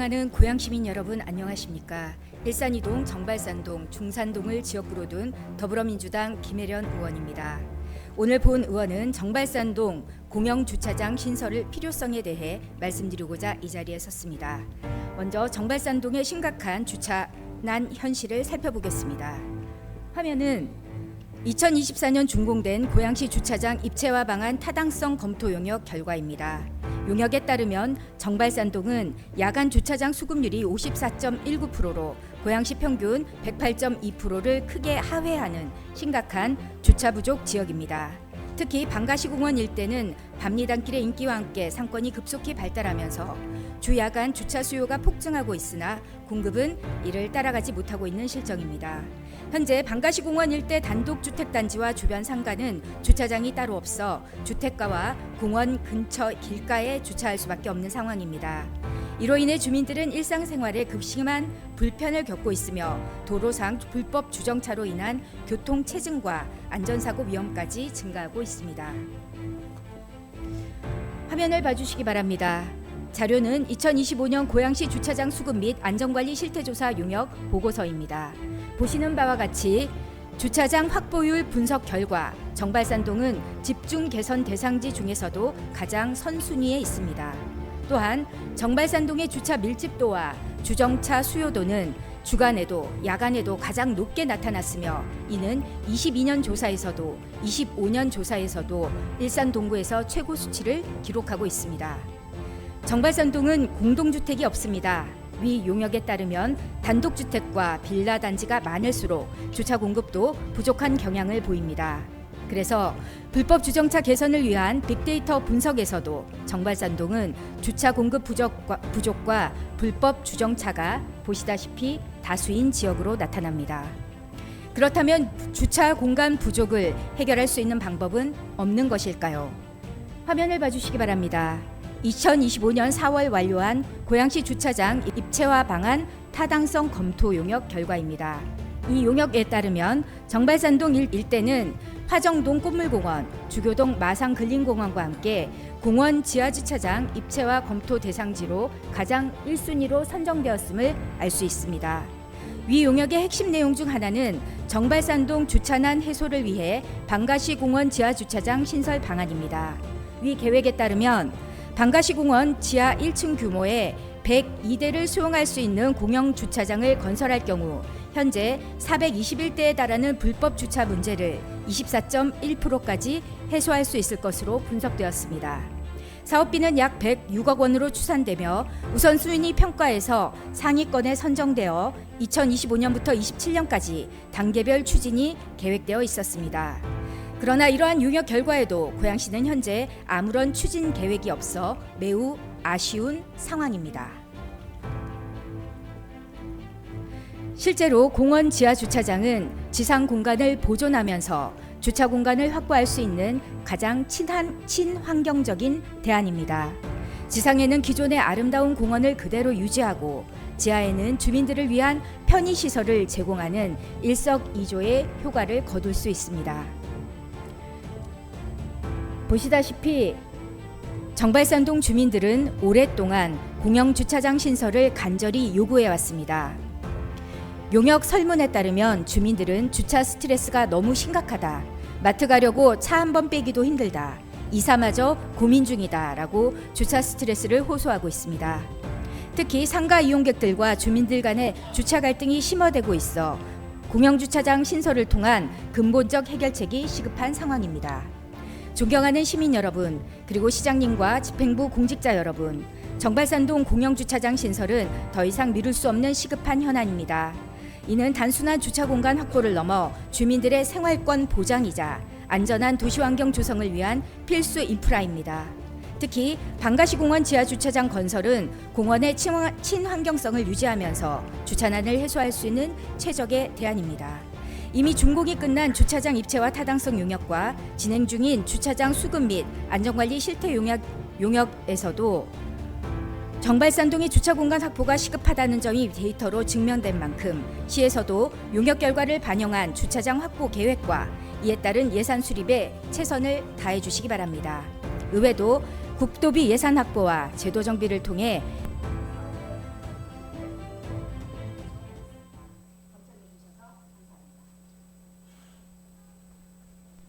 존경하는 고양 시민 여러분 안녕하십니까? 일산이동, 정발산동, 중산동을 지역구로 둔 더불어민주당 김혜련 의원입니다. 오늘 본 의원은 정발산동 공영 주차장 신설을 필요성에 대해 말씀드리고자 이 자리에 섰습니다. 먼저 정발산동의 심각한 주차난 현실을 살펴보겠습니다. 화면은 2024년 준공된 고양시 주차장 입체화 방안 타당성 검토 용역 결과입니다. 용역에 따르면 정발산동은 야간 주차장 수급률이 54.19%로 고양시 평균 108.2%를 크게 하회하는 심각한 주차 부족 지역입니다. 특히 방가시공원 일대는 밤리단길의 인기와 함께 상권이 급속히 발달하면서 주 야간 주차 수요가 폭증하고 있으나 공급은 이를 따라가지 못하고 있는 실정입니다. 현재 방가시공원 일대 단독주택단지와 주변 상가는 주차장이 따로 없어 주택가와 공원 근처 길가에 주차할 수밖에 없는 상황입니다. 이로 인해 주민들은 일상생활에 급심한 불편을 겪고 있으며 도로상 불법 주정차로 인한 교통 체증과 안전사고 위험까지 증가하고 있습니다. 화면을 봐주시기 바랍니다. 자료는 2025년 고양시 주차장 수급 및 안전관리 실태조사 용역 보고서입니다. 보시는 바와 같이 주차장 확보율 분석 결과 정발산동은 집중 개선 대상지 중에서도 가장 선순위에 있습니다. 또한 정발산동의 주차 밀집도와 주정차 수요도는 주간에도 야간에도 가장 높게 나타났으며 이는 22년 조사에서도 25년 조사에서도 일산 동구에서 최고 수치를 기록하고 있습니다. 정발산동은 공동주택이 없습니다. 위 용역에 따르면 단독주택과 빌라 단지가 많을수록 주차 공급도 부족한 경향을 보입니다. 그래서 불법 주정차 개선을 위한 빅데이터 분석에서도 정발산동은 주차 공급 부족과, 부족과 불법 주정차가 보시다시피 다수인 지역으로 나타납니다. 그렇다면 주차 공간 부족을 해결할 수 있는 방법은 없는 것일까요? 화면을 봐주시기 바랍니다. 2025년 4월 완료한 고양시 주차장 입체화 방안 타당성 검토 용역 결과입니다. 이 용역에 따르면 정발산동 일- 일대는 화정동 꽃물공원, 주교동 마상근린공원과 함께 공원 지하주차장 입체화 검토 대상지로 가장 1순위로 선정되었음을 알 수 있습니다. 위 용역의 핵심 내용 중 하나는 정발산동 주차난 해소를 위해 방가시 공원 지하주차장 신설 방안입니다. 위 계획에 따르면 방가시 공원 지하 1층 규모의 102대를 수용할 수 있는 공영 주차장을 건설할 경우 현재 421대에 달하는 불법 주차 문제를 24.1%까지 해소할 수 있을 것으로 분석되었습니다. 사업비는 약 106억 원으로 추산되며 우선순위 평가에서 상위권에 선정되어 2025년부터 27년까지 단계별 추진이 계획되어 있었습니다. 그러나 이러한 용역 결과에도 고양시는 현재 아무런 추진 계획이 없어 매우 아쉬운 상황입니다. 실제로 공원 지하 주차장은 지상 공간을 보존하면서 주차 공간을 확보할 수 있는 가장 친한 친환경적인 대안입니다. 지상에는 기존의 아름다운 공원을 그대로 유지하고 지하에는 주민들을 위한 편의 시설을 제공하는 일석이조의 효과를 거둘 수 있습니다. 보시다시피 정발산동 주민들은 오랫동안 공영 주차장 신설을 간절히 요구해 왔습니다. 용역 설문에 따르면 주민들은 주차 스트레스가 너무 심각하다. 마트 가려고 차 한 번 빼기도 힘들다. 이사마저 고민 중이다라고 주차 스트레스를 호소하고 있습니다. 특히 상가 이용객들과 주민들 간의 주차 갈등이 심화되고 있어 공영 주차장 신설을 통한 근본적 해결책이 시급한 상황입니다. 존경하는 시민 여러분, 그리고 시장님과 집행부 공직자 여러분, 정발산동 공영주차장 신설은 더 이상 미룰 수 없는 시급한 현안입니다. 이는 단순한 주차 공간 확보를 넘어 주민들의 생활권 보장이자 안전한 도시 환경 조성을 위한 필수 인프라입니다. 특히 방가시 공원 지하 주차장 건설은 공원의 친환- 친환경성을 유지하면서 주차난을 해소할 수 있는 최적의 대안입니다. 이미 준공이 끝난 주차장 입체화 타당성 용역과 진행 중인 주차장 수급 및 안전관리 실태 용역, 용역에서도 정발산동의 주차 공간 확보가 시급하다는 점이 데이터로 증명된 만큼 시에서도 용역 결과를 반영한 주차장 확보 계획과 이에 따른 예산 수립에 최선을 다해 주시기 바랍니다. 의회도 국도비 예산 확보와 제도 정비를 통해